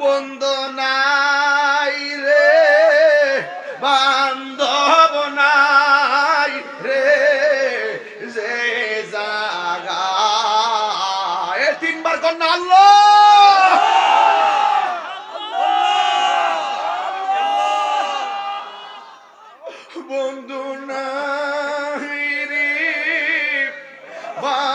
বন্ধু নাই রে, বান্ধব নাই রে, যে জাগা। তিনবার কন্যা আল্লাহ! বন্ধু নাই রে, বান্ধব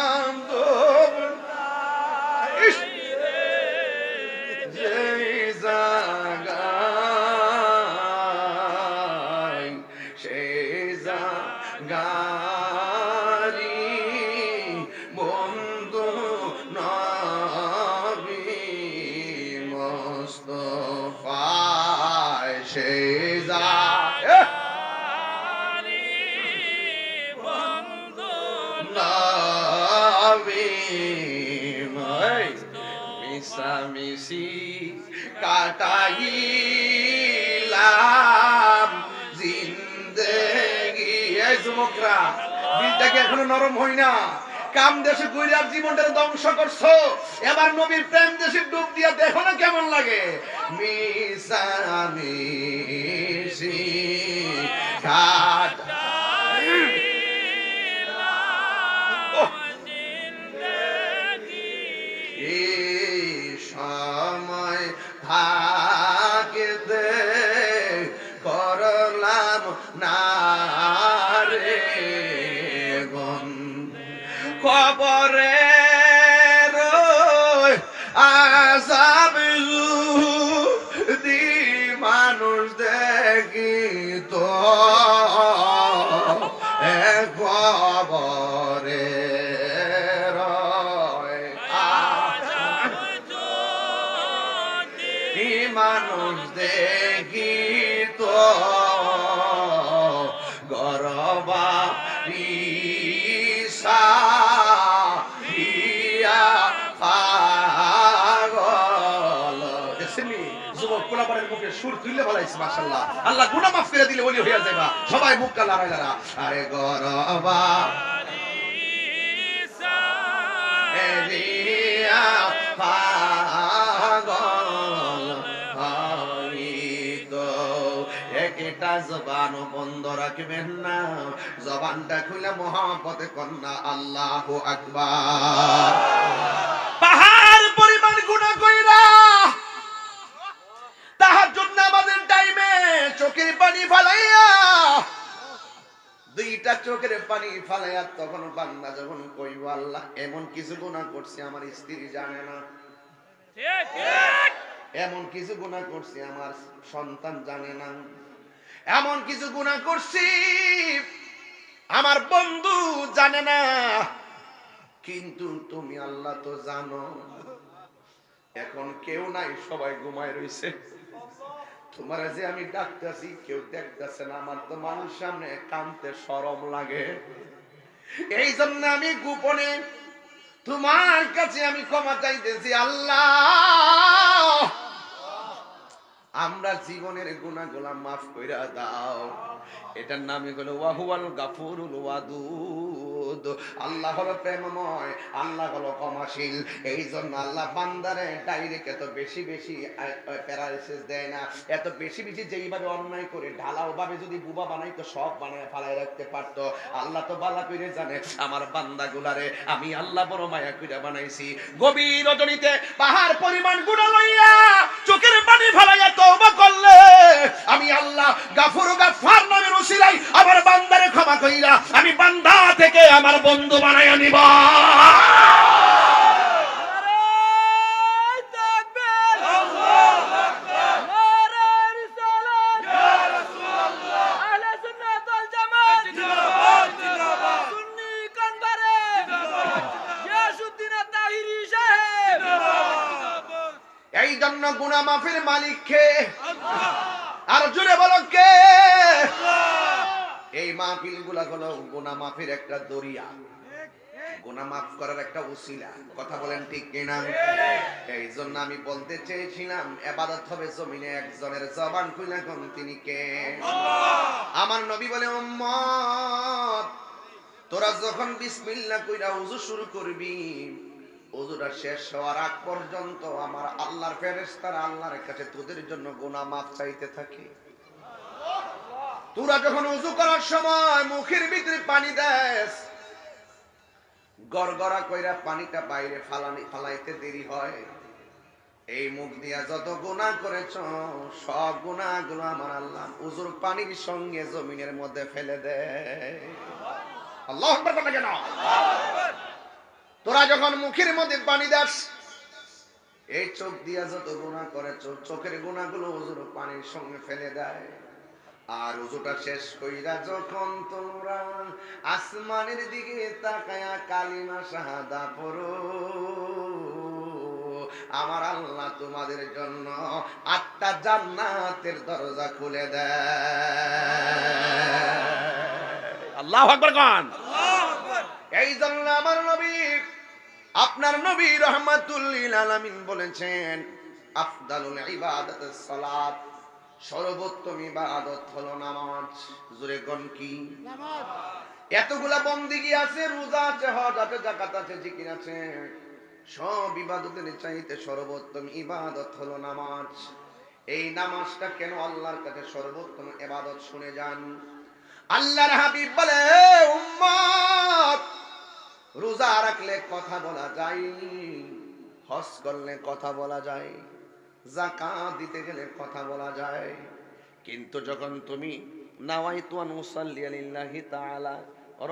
যা! মিশামিশি কাটাইলাম জিন্দেগি এই যুবকরা এখনও নরম হই না। কাম দেশে গুইরার জীবনটা ধ্বংস করছ। এবার নবীর প্রেম দেশে ডুব দিয়া দেখো না কেমন লাগে। মিশামিশি কবরে আজাব দি মানুষ দেখি তো। কবরে মানুষ দেখি তো। গরবা মুখে সুর তুললে ভালাইছে মাশাআল্লাহ। আল্লাহ গুনাহ করে দিলে ওলি হইয়া যাইবা। সবাই মুখ লড়াই লড়া আরে গরবা। জবান বন্ধ রাখবেন না। জবানটা খুলে মহাপতে কন্যা, আল্লাহ আকবার। পাহাড় পরিমাণ গুণা কইরা তাহার জন্য আমাদের টাইমে চোখের পানি ফালাইয়া দুইটা চোখের পানি ফালাইয়া তখন বান্দা যখন কইব আল্লাহ এমন কিছু গুণা করছি আমার স্ত্রী জানে না। এমন কিছু গুণা করছি আমার সন্তান জানে না। এমন কিছু গুণা করছি আমার বন্ধু জানে না। কিন্তু তুমি আল্লাহ তো জানো এখন কেউ নাই সবাই ঘুমায় রইছে। তোমার যে আমি ডাকতেছি, কেউ দেখতেছে না, আমার তো মানুষ সামনে কানতে সরম লাগে। এই জন্য আমি গোপনে তোমার কাছে আমি ক্ষমা চাইতেছি, আল্লাহ! আমরা জীবনের গুণাগুলা মাফ কইরা দাও। এটার নামই হলো ওয়াহুয়াল গাফুরুল ওয়াদুদ। আল্লাহ হলো প্রেমময়, আল্লাহ হলো ক্ষমাশীল। এই জন্য আল্লাহ বান্দারে ডাইরেক্ট এত বেশি বেশি প্যারালাইসিস দেয় না। এত বেশি বেশি যেইভাবে অন্যায় করে ঢালাও ভাবে যদি বুবা বানাইতো, সব বানায় ফালাই রাখতে পারতো। আল্লাহ তো বালা করে জানে, আমার বান্দা গুলারে আমি আল্লাহ বড় মায়া কইরা বানাইছি। গভীর রজনীতে পাহাড় পরিমাণ গুণা লইয়া চোখের পানি ফালাইয়া তওবা আমার বন্ধু বানাইয়া নিব এই জন্য মাফের মালিক কে আর জুড়ে বলো কে? এই মাহফিলগুলা হলো গোনা মাফের একটা দরিয়া। গোনা মাফ করার একটা উসিলা কথা বলেন ঠিক কিনা? এই জন্য আমি বলতে চেয়েছিলাম এবাদত হবে জমিনে একজনের জবান খুলে কোন তিনি কে? আমার নবী বলে উম্মত তোরা যখন বিসমিল্লাহ কইরা উযু শুরু করবি ওজুটা শেষ হওয়ার আগ পর্যন্ত আমার আল্লাহর ফেরেস্তারা আল্লাহর কাছে তোদের জন্য গোনা মাফ চাইতে থাকে। তোরা যখন উজু করার সময় মুখের ভিতরে পানি দেস, গড়গড়া কইরা পানিটা বাইরে ফালানি, ফালাইতে দেরি হয়। এই মুখ দিয়া যত গুনাহ করেছ, সব গুনাহগুলো আমার আল্লাহ উজুর পানির সঙ্গে জমিনের মধ্যে ফেলে দেয় কেন? তোরা যখন মুখের মধ্যে পানি দাস, এই চোখ দিয়া যত গুনাহ করেছ, চোখের গুনাহগুলো উজুর পানির সঙ্গে ফেলে দেয়। আর উজুটা শেষ কইরা যখন তোমরা আসমানের দিকে তাকায়া কালিমা শাহাদা পড়ো আমার আল্লাহ তোমাদের জন্য আটটা জান্নাতের দরজা খুলে দেয়। আল্লাহ আকবার গান এই জন্য আমার নবী আপনার নবী রহমাতুল্লিল আলামিন বলেছেন আফদালুল ইবাদাতুস সালাত। সর্বোত্তম ইবাদত হলো নামাজ। জোরে কোন কি? এতগুলা বন্দিগি আছে? রোজা আছে হজ আছে জাকাত আছে জিকির আছে। সব ইবাদতের চাইতে সর্বোত্তম ইবাদত হলো নামাজ। এই নামাজটা কেন আল্লাহর কাছে সর্বোত্তম ইবাদত শুনে যান? আল্লাহর হাবিব বলে উম্মত রোজা রাখলে কথা বলা যায় হজ করলে কথা বলা যায়। জাকাত দিতে গেলে কথা বলা যায়। কিন্তু যখন তুমি নাওয়াইতু আন উসাল্লি লিল্লাহি তাআলা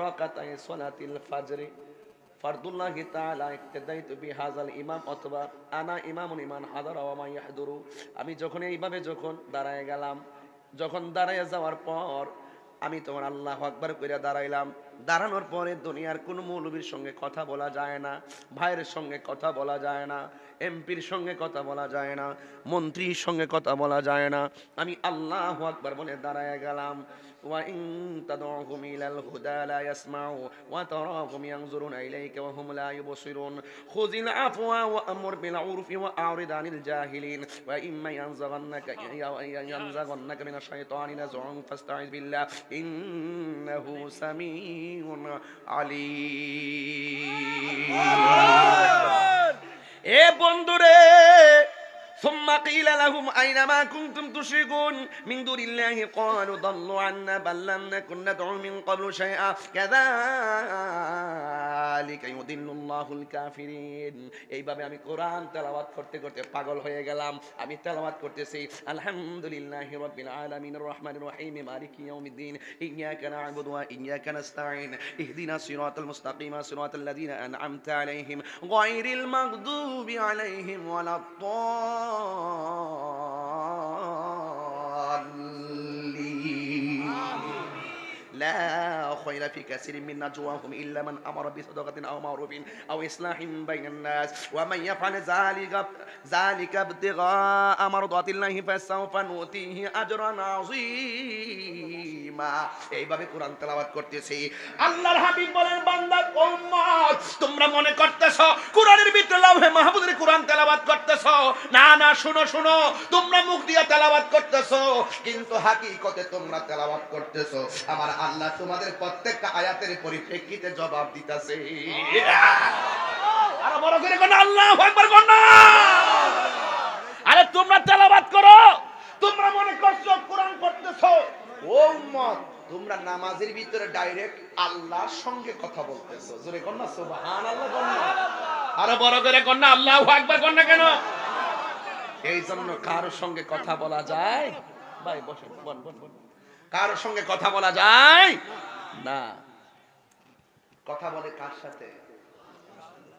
রাকাতাই সালাতিল ফাজরি, ফারদুল্লাহি তাআলা ইক্তাদাইতু বিহাযাল ইমাম অথবা আনা ইমামুন ইমান হাদারা ওয়া মা ইয়াহদুরু। আমি যখন এইভাবে যখন দাঁড়ায় গেলাম, যখন দাঁড়ায় যাওয়ার পর আমি তোমার আল্লাহ আকবার করে দাঁড়াইলাম। দাঁড়ানোর পরে দুনিয়ার কোনো মৌলবীর সঙ্গে কথা বলা যায় না, ভাইয়ের সঙ্গে কথা বলা যায় না, এমপির সঙ্গে কথা বলা যায় না, মন্ত্রীর সঙ্গে কথা বলা যায় না। আমি আল্লাহ আকবার বলে দাঁড়ায় গেলাম। وإن تدعوهم إلى الهدى لا يسمعوا وتراهم ينظرون إليك وهم لا يبصرون خذ العفو وأمر بالعرف وأعرض عن الجاهلين وإما ينزغنك ينزغنك من الشيطان نزغ فاستعذ بالله إنه سميع عليم এ বন্ধুরে ثم قيل لهم أين ما كنتم تشركون من دون الله قالوا ضلوا عنا بل لم نكن ندعو من قبل شيئا كذلك এইভাবে আমি কোরআন তেলাবাদ করতে করতে পাগল হয়ে গেলাম। আমি তেলাবাদ করতেছি, আলহামদুলিল্লাহ রাব্বিল আলামিন রহমানির রহিম, মালিকি ইয়াউমিদ্দিন ইয়াকা না'বুদু ওয়া ইয়াকা নাস্তাঈন, ইহদিনা সিরাতাল মুস্তাকিম সিরাতাল লাযিনা আন'আমতা আলাইহিম لا خير في كثير من نجواهم إلا من أمر بصدقة أو معروف أو إصلاح بين الناس. ومن يفعل ذلك ذلك ابتغاء مرضات الله فسوف نؤتيه أجرا عظيما এইভাবে কোরআন তেলাওয়াত করতেছি। আল্লাহর হাবিব বলেন, বান্দা উম্মত, তোমরা মনে করতেছো, কোরআনের ভিতরে লাভে মাহমুদের কোরআন তেলাওয়াত করতেছো? না না, শুনো শুনো, তোমরা মুখ দিয়ে তেলাওয়াত করতেছো, কিন্তু হাকিকতে তোমরা তেলাওয়াত করতেছো। আমার আল্লাহ তোমাদের প্রত্যেকটা আয়াতের পরিপ্রেক্ষিতে জবাব দিতেছে। আরও বড় করে কোন আল্লাহ একবার কোন আরে, তোমরা তেলাওয়াত করো। তোমরা মনে করছ, কোরআন পড়তেছো। ও উম্মত তোমরা নামাজের ভিতরে ডাইরেক্ট আল্লাহর সঙ্গে কথা বলতেছো। জোরে কোন না সুবহান আল্লাহ কোন না আরও বড় করে কোন না আল্লাহু আকবার কোন না কেন? এই জন্য কার সঙ্গে কথা বলা যায়? ভাই বসেন বল বল কার সঙ্গে কথা বলা যায়? না। কথা বলে কার সাথে?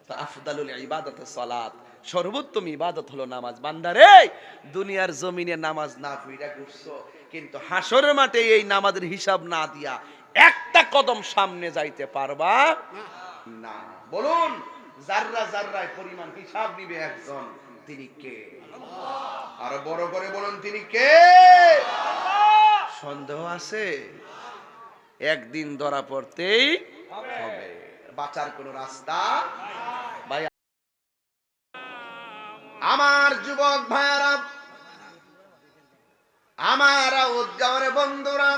তা আফদালুল ইবাদত সালাত। সর্বোত্তম ইবাদত হলো নামাজ। বান্দারে দুনিয়ার জমিনে নামাজ না ফিরা ঘুরছো। কিন্তু হাসরের মাঠে এই নামাজের হিসাব না দিয়া একটা কদম সামনে যাইতে পারবা না। বলুন জাররা জাররায় পরিমাণ হিসাব নিবে একজন, তিনি কে? আরও বড় করে বলুন, তিনি কে? সন্দেহ আছে? একদিন ধরা পড়তেই হবে। বাঁচার কোনো রাস্তা আমার যুবক ভাইয়ারা আমার উদ্গাওয়ারে বন্ধুরা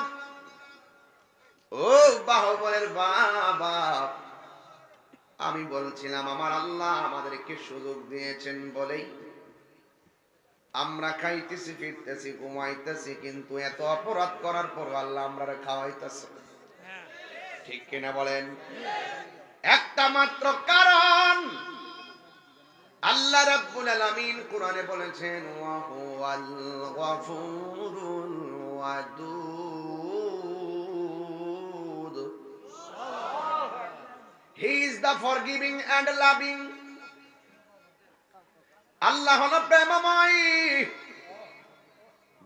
ও বাহুবলের বাবা আমি বলছিলাম আমার আল্লাহ আমাদেরকে সুযোগ দিয়েছেন বলেই আমরা খাইতেছি ফিরতেছি ঘুমাইতেছি কিন্তু এত অপরাধ করার পর আল্লাহ আমরা খাওয়াইতেছে। ঠিক কিনা বলেন? একটা মাত্র কারণ আল্লাহ রাব্বুল আলামিন কোরআনে বলেছেন, ওয়া হুয়াল গফুরুল Wadud. He is the forgiving and loving আল্লাহ হলো প্রেমময়।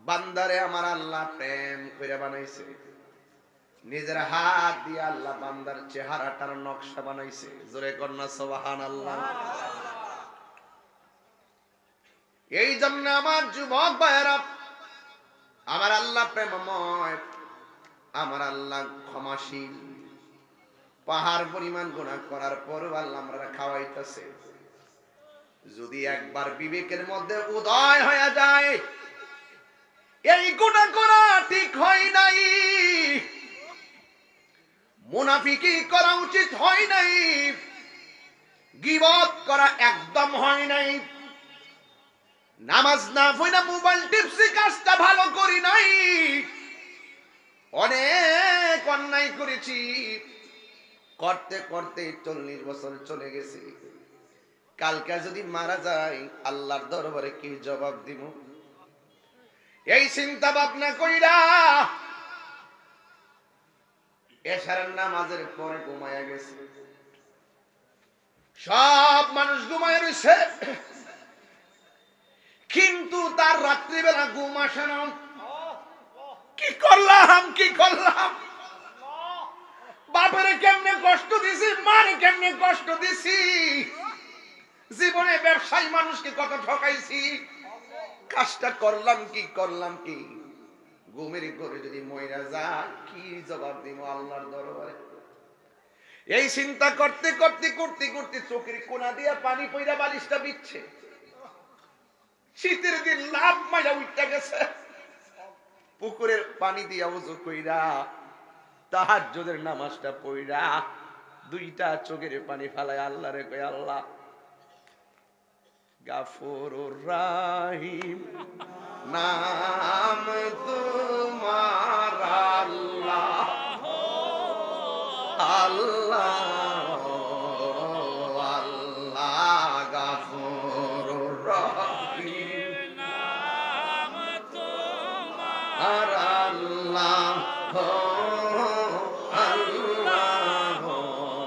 বান্দারে আমার আল্লাহ প্রেম করে বানাইছে। নিজের হাত দিয়ে আল্লাহ বান্দার চেহারাটার নকশা বানাইছে। জোরে কন্যা সবাহান আল্লাহ এই জন্য আমার যুবক ভাইয়েরা, আমার আল্লাহ প্রেমময়, আমার আল্লাহ ক্ষমাশীল। পাহাড় পরিমাণ গুণা করার পরও আল্লাহ আমরা খাওয়াইতেছে। যদি একবার বিবেকের মধ্যে উদয় হয়ে যায়, এই গুণা করা ঠিক হয় নাই। মুনাফিকি করা উচিত হয় নাই। গিবত করা একদম হয় নাই। নামাজ না পড়া মোবাইল টিপসি কাজটা ভালো করি নাই। অনেক অন্যায় করেছি। করতে করতে চল্লিশ বছর চলে গেছে। কালকে যদি মারা যায়, আল্লাহর দরবারে কি জবাব দিব? এই চিন্তা ভাবনা কইরা এশারের নামাজের পরে ঘুমায়া গেছে। সব মানুষ ঘুমায় রয়েছে কিন্তু তার রাত্রিবেলা ঘুম আসে না। কি করলাম কি করলাম? বাপেরে কেমনে কষ্ট দিছি, মারে কেমনে কষ্ট দিছি? জীবনে ব্যবসায়ী মানুষকে কত ঠকাইছি। কাজটা করলাম, কি করলাম, কি? ঘুমের করে যদি ময়রা যায়, কি জবাব দিব আল্লাহর দরবারে? এই চিন্তা করতে করতে করতে করতে চোখের কোনা দিয়া পানি পইরা বালিশটা বিচ্ছে। শীতের দিন লাভ মাইয়া উঠতে গেছে। পুকুরের পানি দিয়া উজু কইরা তাহার যোদের নামাজটা পইরা দুইটা চোখের পানি ফালায় আল্লাহ রে কই আল্লাহ গাফর রাহিম নাম